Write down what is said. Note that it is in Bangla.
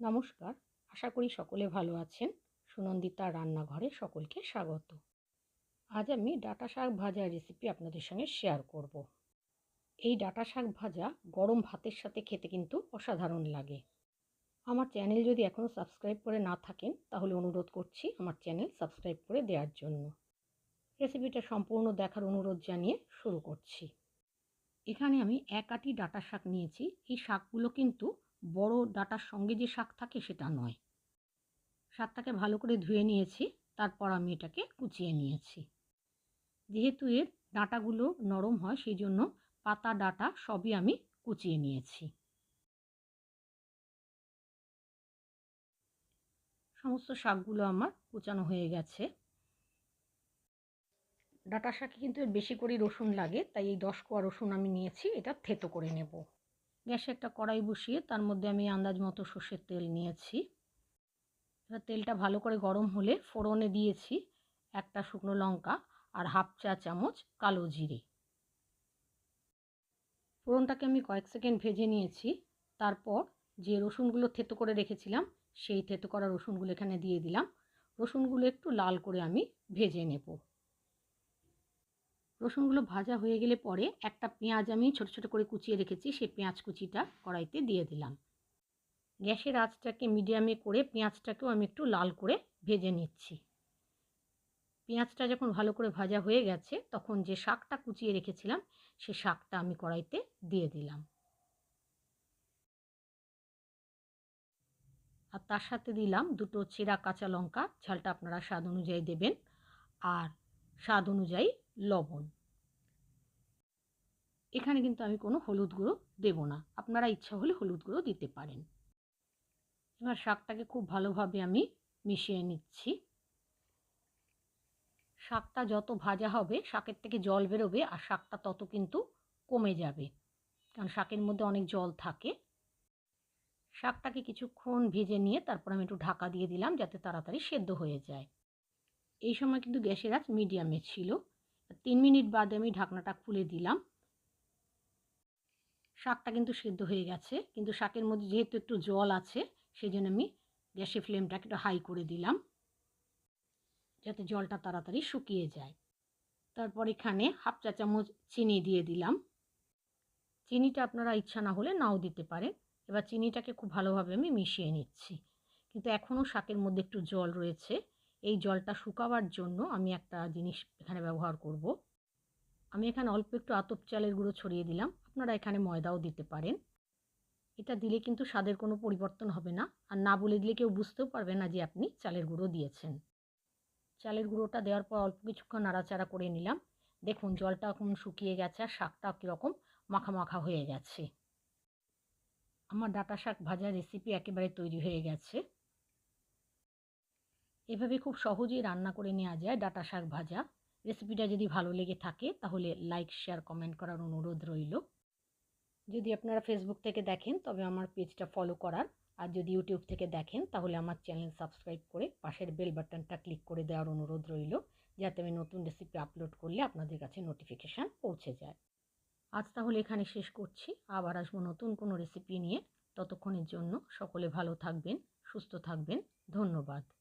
নমস্কার, আশা করি সকলে ভালো আছেন। সুনন্দিতা রান্নাঘরে সকলকে স্বাগত। আজ আমি ডাটা শাক ভাজার রেসিপি আপনাদের সঙ্গে শেয়ার করব। এই ডাটা শাক ভাজা গরম ভাতের সাথে খেতে কিন্তু অসাধারণ লাগে। আমার চ্যানেল যদি এখনও সাবস্ক্রাইব করে না থাকেন, তাহলে অনুরোধ করছি আমার চ্যানেল সাবস্ক্রাইব করে দেওয়ার জন্য। রেসিপিটা সম্পূর্ণ দেখার অনুরোধ জানিয়ে শুরু করছি। এখানে আমি এক আটি ডাটা শাক নিয়েছি। এই শাকগুলো কিন্তু বড় ডাটার সঙ্গে যে শাক থাকে সেটা নয়। শাকটাকে ভালো করে ধুয়ে নিয়েছি, তারপর আমি এটাকে কুচিয়ে নিয়েছি। যেহেতু এর ডাঁটাগুলো নরম হয় সেই জন্য পাতা, ডাটা সবই আমি কুচিয়ে নিয়েছি। সমস্ত শাকগুলো আমার কুচানো হয়ে গেছে। ডাটা শাকে কিন্তু বেশি করে রসুন লাগে, তাই এই দশ কোয়া রসুন আমি নিয়েছি, এটা থেতো করে নেব। গ্যাসে একটা কড়াই বসিয়ে তার মধ্যে আমি আন্দাজ মতো সর্ষের তেল নিয়েছি। এবার তেলটা ভালো করে গরম হলে ফোড়নে দিয়েছি একটা শুকনো লঙ্কা আর হাফ চা চামচ কালো জিরে। ফোড়নটাকে আমি কয়েক সেকেন্ড ভেজে নিয়েছি। তারপর যে রসুনগুলো থেতো করে রেখেছিলাম, সেই থেতো করা রসুনগুলো এখানে দিয়ে দিলাম। রসুনগুলো একটু লাল করে আমি ভেজে নেব। রসুনগুলো ভাজা হয়ে গেলে পরে একটা পেঁয়াজ আমি ছোট ছোট করে কুচিয়ে রেখেছি, সেই পেঁয়াজ কুচিটা কড়াইতে দিয়ে দিলাম। গ্যাসের আঁচটাকে মিডিয়ামে করে পেঁয়াজটাকেও আমি একটু লাল করে ভেজে নিচ্ছি। পেঁয়াজটা যখন ভালো করে ভাজা হয়ে গেছে, তখন যে শাকটা কুচিয়ে রেখেছিলাম, সে শাকটা আমি কড়াইতে দিয়ে দিলাম। আর তার সাথে দিলাম দুটো চেরা কাঁচা লঙ্কা, ঝালটা আপনারা স্বাদ অনুযায়ী দেবেন। আর স্বাদ অনুযায়ী লবণ। এখানে কিন্তু আমি কোনো হলুদ গুঁড়ো দেব না। আপনারা ইচ্ছা হলে হলুদ গুঁড়ো দিতে পারেন। এবার শাকটাকে খুব ভালোভাবে আমি মিশিয়ে নিচ্ছি। শাকটা যত ভাজা হবে, শাকের থেকে জল বেরোবে আর শাকটা তত কিন্তু কমে যাবে। কারণ শাকের মধ্যে অনেক জল থাকে। শাকটাকে কিছুক্ষণ ভেজে নিয়ে তারপর আমি একটু ঢাকা দিয়ে দিলাম যাতে তাড়াতাড়ি সেদ্ধ হয়ে যায়। এই সময় কিন্তু গ্যাসের আঁচ মিডিয়ামে ছিল। তিন মিনিট বাদে আমি ঢাকনাটা খুলে দিলাম। শাকটা কিন্তু সেদ্ধ হয়ে গেছে। কিন্তু শাকের মধ্যে যেহেতু একটু জল আছে সেই জন্য আমি গ্যাসের ফ্লেমটাকে একটু হাই করে দিলাম। যাতে জলটা তাড়াতাড়ি শুকিয়ে যায়। তারপর এখানে হাফ চা চামচ চিনি দিয়ে দিলাম। চিনিটা আপনারা ইচ্ছা না হলে নাও দিতে পারেন। এবার চিনিটাকে খুব ভালোভাবে আমি মিশিয়ে নিচ্ছি। কিন্তু এখনও শাকের মধ্যে একটু জল রয়েছে। এই জলটা শুকাবার জন্য আমি একটা জিনিস এখানে ব্যবহার করব। আমি এখানে অল্প একটু আতপ চালের গুঁড়ো ছড়িয়ে দিলাম। আপনারা এখানে ময়দাও দিতে পারেন। এটা দিলে কিন্তু স্বাদের কোনো পরিবর্তন হবে না। আর না বলে দিলে কেউ বুঝতেও পারবে না যে আপনি চালের গুঁড়ো দিয়েছেন। চালের গুঁড়োটা দেওয়ার পর অল্প কিছুক্ষণ নাড়াচাড়া করে নিলাম। দেখুন, জলটা এখন শুকিয়ে গেছে আর শাকটা কীরকম মাখা মাখা হয়ে গেছে। আমার ডাটা শাক ভাজার রেসিপি একেবারে তৈরি হয়ে গেছে। এভাবে খুব সহজেই রান্না করে নেওয়া যায় ডাটা শাক ভাজা। রেসিপিটা যদি ভালো লেগে থাকে, তাহলে লাইক শেয়ার কমেন্ট করার অনুরোধ রইল। যদি আপনারা ফেসবুক থেকে দেখেন, তবে আমার পেজটা ফলো করার। আর যদি ইউটিউব থেকে দেখেন, তাহলে আমার চ্যানেল সাবস্ক্রাইব করে পাশের বেল বাটনটা ক্লিক করে দেওয়ার অনুরোধ রইল, যাতে আমি নতুন রেসিপি আপলোড করলে আপনাদের কাছে নোটিফিকেশান পৌঁছে যায়। আজ তাহলে এখানে শেষ করছি। আবার আসব নতুন কোনো রেসিপি নিয়ে। ততক্ষণের জন্য সকলে ভালো থাকবেন, সুস্থ থাকবেন। ধন্যবাদ।